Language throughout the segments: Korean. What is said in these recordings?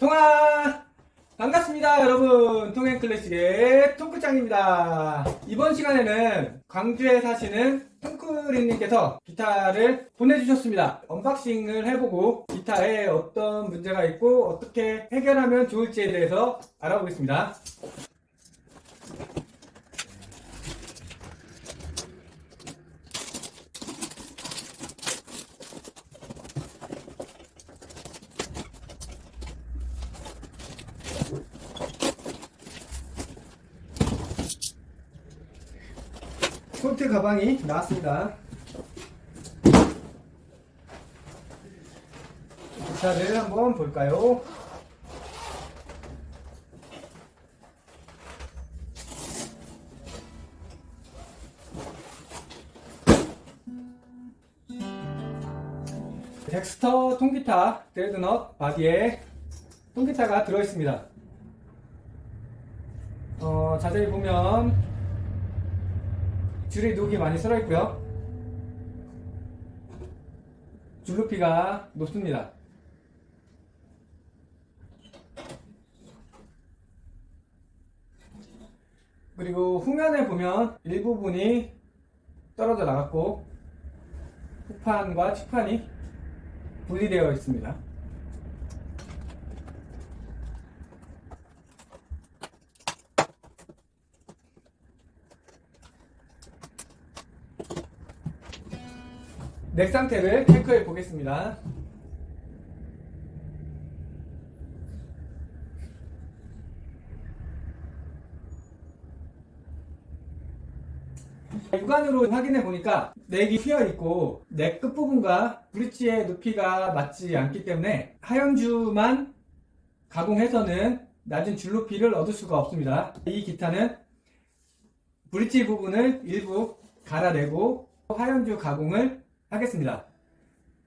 통화! 반갑습니다, 여러분. 통행 클래식의 통크짱입니다. 이번 시간에는 광주에 사시는 통크리님께서 기타를 보내주셨습니다. 언박싱을 해보고 기타에 어떤 문제가 있고 어떻게 해결하면 좋을지에 대해서 알아보겠습니다. 콜트 가방이 나왔습니다. 기타를 한번 볼까요? 덱스터 통기타 드레드넛 바디에 통기타가 들어있습니다. 어, 자세히 보면 줄이 녹이 많이 썰어 있고요. 줄루피가 높습니다. 그리고 후면에 보면 일부분이 떨어져 나갔고 후판과 측판이 분리되어 있습니다. 넥 상태를 체크해 보겠습니다. 육안으로 확인해 보니까 넥이 휘어 있고 넥 끝부분과 브릿지의 높이가 맞지 않기 때문에 하연주만 가공해서는 낮은 줄 높이를 얻을 수가 없습니다. 이 기타는 브릿지 부분을 일부 갈아내고 하연주 가공을 하겠습니다.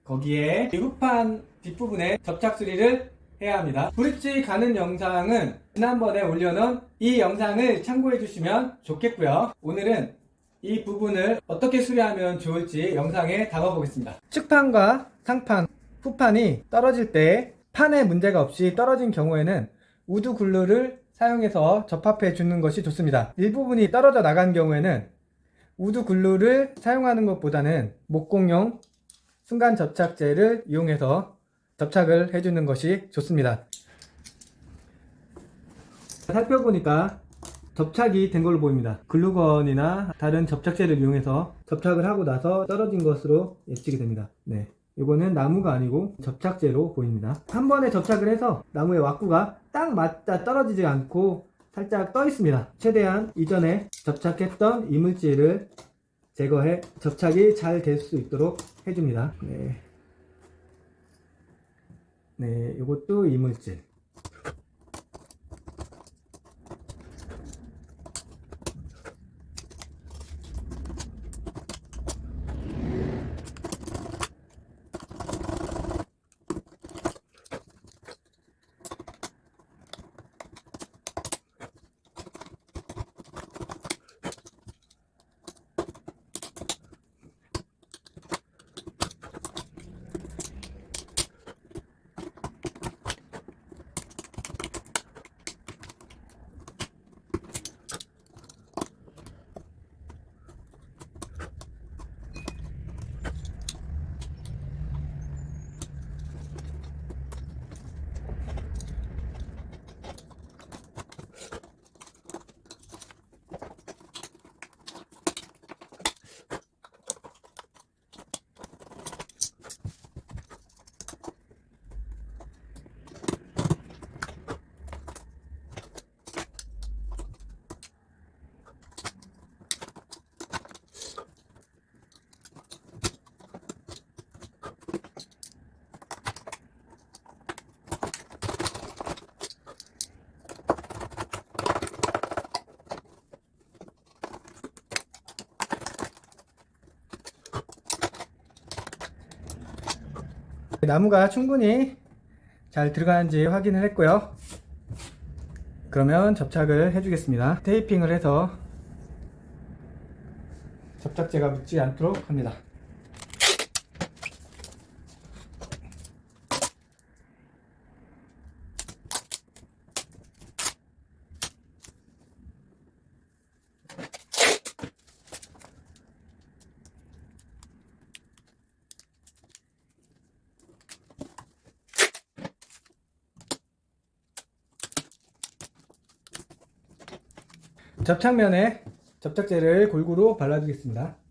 거기에 후판 뒷부분에 접착 수리를 해야 합니다. 브릿지 가는 영상은 지난번에 올려놓은 이 영상을 참고해 주시면 좋겠고요. 오늘은 이 부분을 어떻게 수리하면 좋을지 영상에 담아보겠습니다. 측판과 상판, 후판이 떨어질 때 판에 문제가 없이 떨어진 경우에는 우드 글루를 사용해서 접합해 주는 것이 좋습니다. 일부분이 떨어져 나간 경우에는 우드 글루를 사용하는 것보다는 목공용 순간 접착제를 이용해서 접착을 해주는 것이 좋습니다. 살펴보니까 접착이 된 걸로 보입니다. 글루건이나 다른 접착제를 이용해서 접착을 하고 나서 떨어진 것으로 예측이 됩니다. 네. 이거는 나무가 아니고 접착제로 보입니다. 한 번에 접착을 해서 나무의 왁구가 딱 맞다 떨어지지 않고 살짝 떠 있습니다. 최대한 이전에 접착했던 이물질을 제거해 접착이 잘 될 수 있도록 해줍니다. 네. 네, 이것도 이물질. 나무가 충분히 잘 들어가는지 확인을 했고요. 그러면 접착을 해주겠습니다. 테이핑을 해서 접착제가 묻지 않도록 합니다. 접착면에 접착제를 골고루 발라주겠습니다.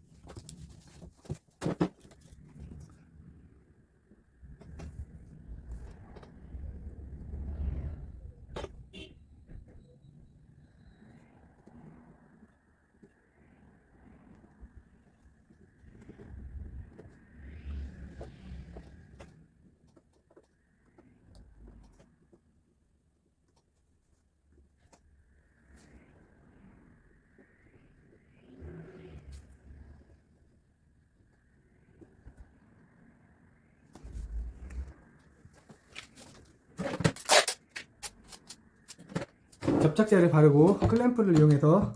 접착제를 바르고 클램프를 이용해서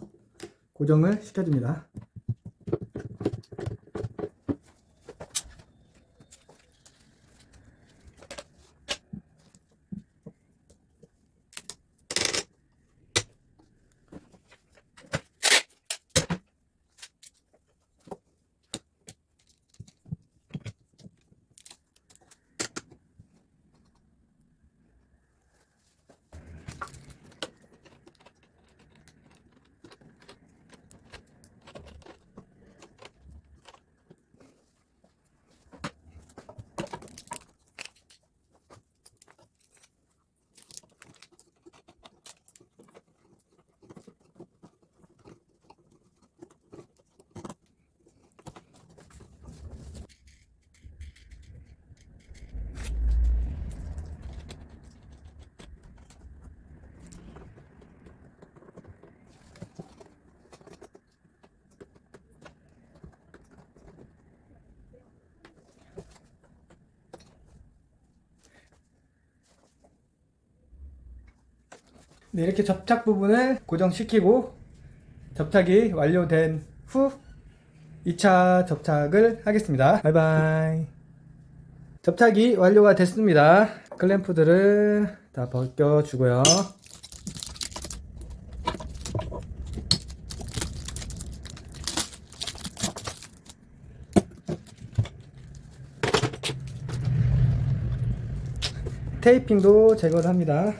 고정을 시켜줍니다. 네, 이렇게 접착 부분을 고정시키고 접착이 완료된 후 2차 접착을 하겠습니다. 바이바이. 접착이 완료가 됐습니다. 클램프들을 다 벗겨주고요. 테이핑도 제거를 합니다.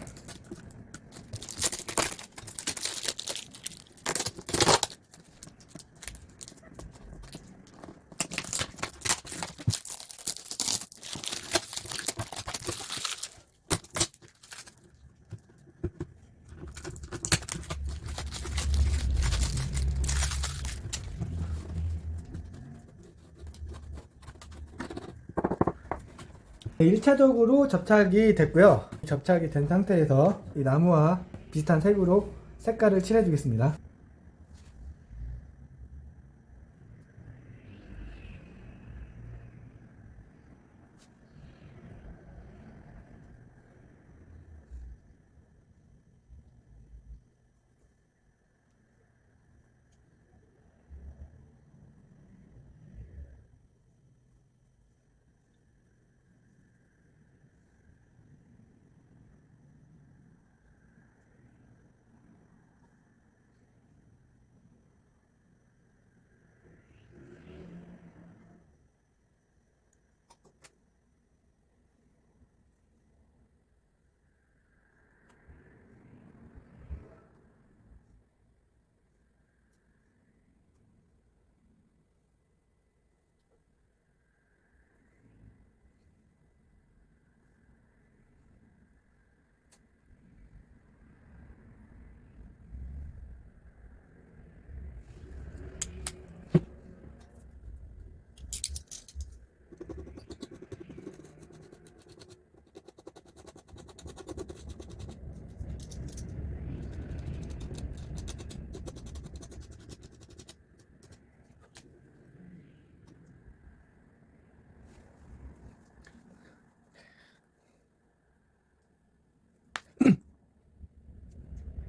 1차적으로 접착이 됐고요. 접착이 된 상태에서 이 나무와 비슷한 색으로 색깔을 칠해 주겠습니다.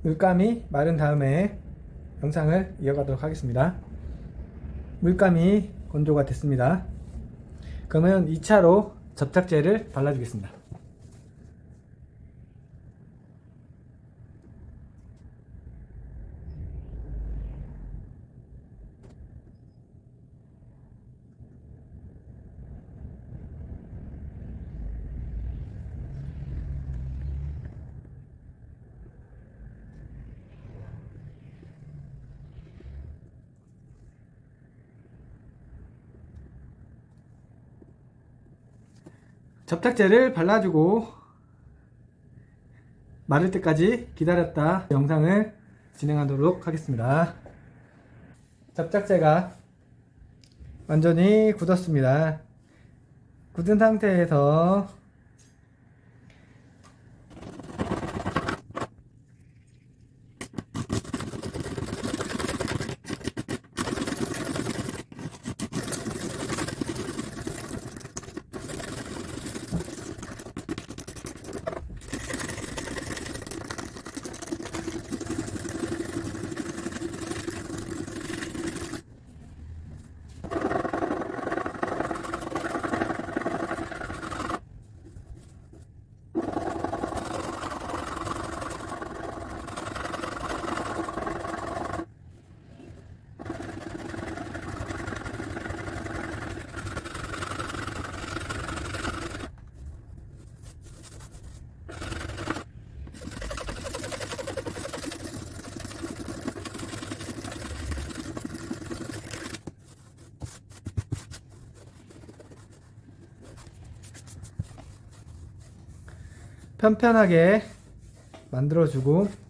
물감이 마른 다음에 영상을 이어가도록 하겠습니다. 물감이 건조가 됐습니다. 그러면 2차로 접착제를 발라주겠습니다. 접착제를 발라주고 마를 때까지 기다렸다 영상을 진행하도록 하겠습니다. 접착제가 완전히 굳었습니다. 굳은 상태에서 편편하게 만들어주고